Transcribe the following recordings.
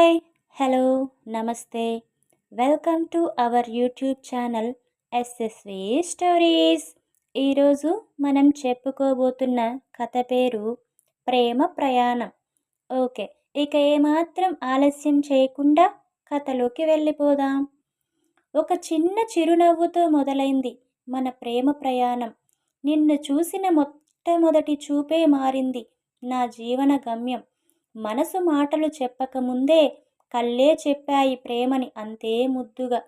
Hi hello నమస్తే. Welcome to our YouTube channel SSV stories. ఈరోజు మనం చెప్పుకోబోతున్న కథ పేరు ప్రేమ ప్రయాణం. ఓకే ఇక ఏమాత్రం ఆలస్యం చేయకుండా కథలోకి వెళ్ళిపోదాం. ఒక చిన్న చిరునవ్వుతో మొదలైంది మన ప్రేమ ప్రయాణం. నిన్ను చూసిన మొట్టమొదటి చూపే మారింది నా జీవన గమ్యం. మనసు మాటలు చెప్పకముందే కళ్ళే చెప్పాయి ప్రేమని అంతే ముద్దుగా.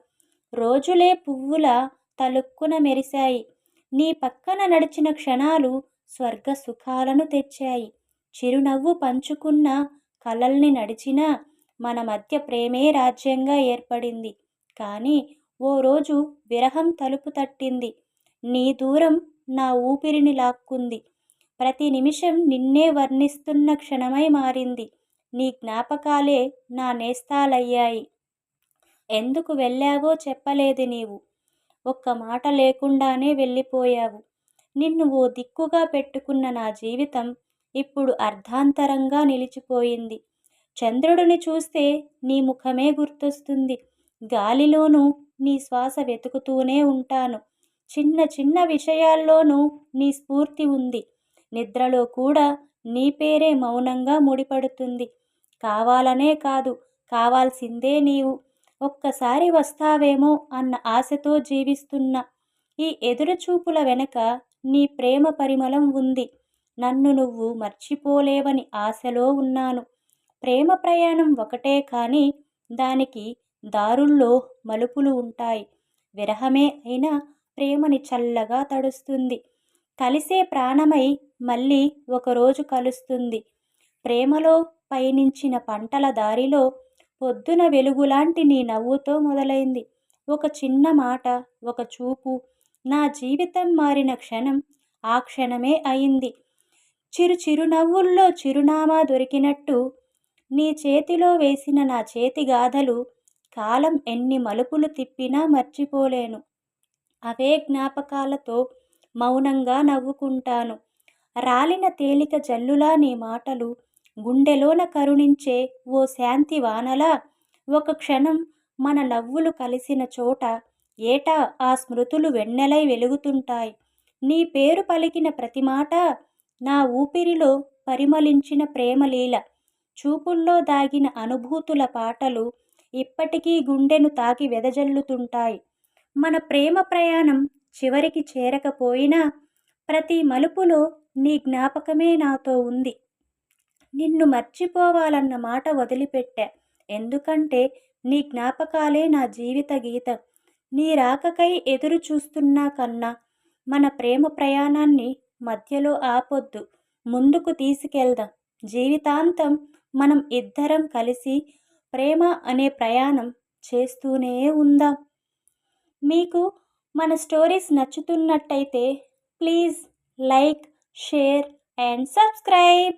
రోజులే పువ్వుల తలుక్కున మెరిశాయి. నీ పక్కన నడిచిన క్షణాలు స్వర్గ సుఖాలను తెచ్చాయి. చిరునవ్వు పంచుకున్న కలల్ని నడిచినా మన మధ్య ప్రేమే రాజ్యంగా ఏర్పడింది. కానీ ఓ రోజు విరహం తలుపు తట్టింది. నీ దూరం నా ఊపిరిని లాక్కుంది. ప్రతి నిమిషం నిన్నే వర్ణిస్తున్న క్షణమై మారింది. నీ జ్ఞాపకాలే నా నేస్తాలయ్యాయి. ఎందుకు వెళ్ళావో చెప్పలేదు నీవు. ఒక్క మాట లేకుండానే వెళ్ళిపోయావు. నిన్ను ఓ దిక్కుగా పెట్టుకున్న నా జీవితం ఇప్పుడు అర్ధాంతరంగా నిలిచిపోయింది. చంద్రుడిని చూస్తే నీ ముఖమే గుర్తొస్తుంది. గాలిలోనూ నీ శ్వాస వెతుకుతూనే ఉంటాను. చిన్న చిన్న విషయాల్లోనూ నీ స్ఫూర్తి ఉంది. నిద్రలో కూడా నీ పేరే మౌనంగా ముడిపడుతుంది. కావాలనే కాదు కావాల్సిందే నీవు. ఒక్కసారి వస్తావేమో అన్న ఆశతో జీవిస్తున్న ఈ ఎదురుచూపుల వెనక నీ ప్రేమ పరిమళం ఉంది. నన్ను నువ్వు మర్చిపోలేవని ఆశలో ఉన్నాను. ప్రేమ ప్రయాణం ఒకటే కానీ దానికి దారుల్లో మలుపులు ఉంటాయి. విరహమే అయినా ప్రేమని చల్లగా తడుస్తుంది. కలిసే ప్రాణమై మళ్ళీ ఒకరోజు కలుస్తుంది. ప్రేమలో పయనించిన పంటల దారిలో పొద్దున వెలుగులాంటి నీ నవ్వుతో మొదలైంది. ఒక చిన్న మాట ఒక చూపు నా జీవితం మారిన క్షణం ఆ క్షణమే అయింది. చిరు చిరునవ్వుల్లో చిరునామా దొరికినట్టు నీ చేతిలో వేసిన నా చేతి గాథలు కాలం ఎన్ని మలుపులు తిప్పినా మర్చిపోలేను. అవే జ్ఞాపకాలతో మౌనంగా నవ్వుకుంటాను. రాలిన తేలిక జల్లులా నీ మాటలు గుండెలోన కరుణించే ఓ శాంతి వానలా. ఒక క్షణం మన నవ్వులు కలిసిన చోట ఏటా ఆ స్మృతులు వెన్నెలై వెలుగుతుంటాయి. నీ పేరు పలికిన ప్రతి మాట నా ఊపిరిలో పరిమళించిన ప్రేమలీల. చూపుల్లో దాగిన అనుభూతుల పాటలు ఇప్పటికీ గుండెను తాకి వెదజల్లుతుంటాయి. మన ప్రేమ ప్రయాణం చివరికి చేరకపోయినా ప్రతి మలుపులో నీ జ్ఞాపకమే నాతో ఉంది. నిన్ను మర్చిపోవాలన్న మాట వదిలిపెట్టా. ఎందుకంటే నీ జ్ఞాపకాలే నా జీవిత గీతం. నీ రాకకై ఎదురు చూస్తున్నా కన్నా మన ప్రేమ ప్రయాణాన్ని మధ్యలో ఆపొద్దు. ముందుకు తీసుకెళ్దాం. జీవితాంతం మనం ఇద్దరం కలిసి ప్రేమ అనే ప్రయాణం చేస్తూనే ఉందాం. మీకు మన stories నచ్చుతున్నట్టయితే please like share and subscribe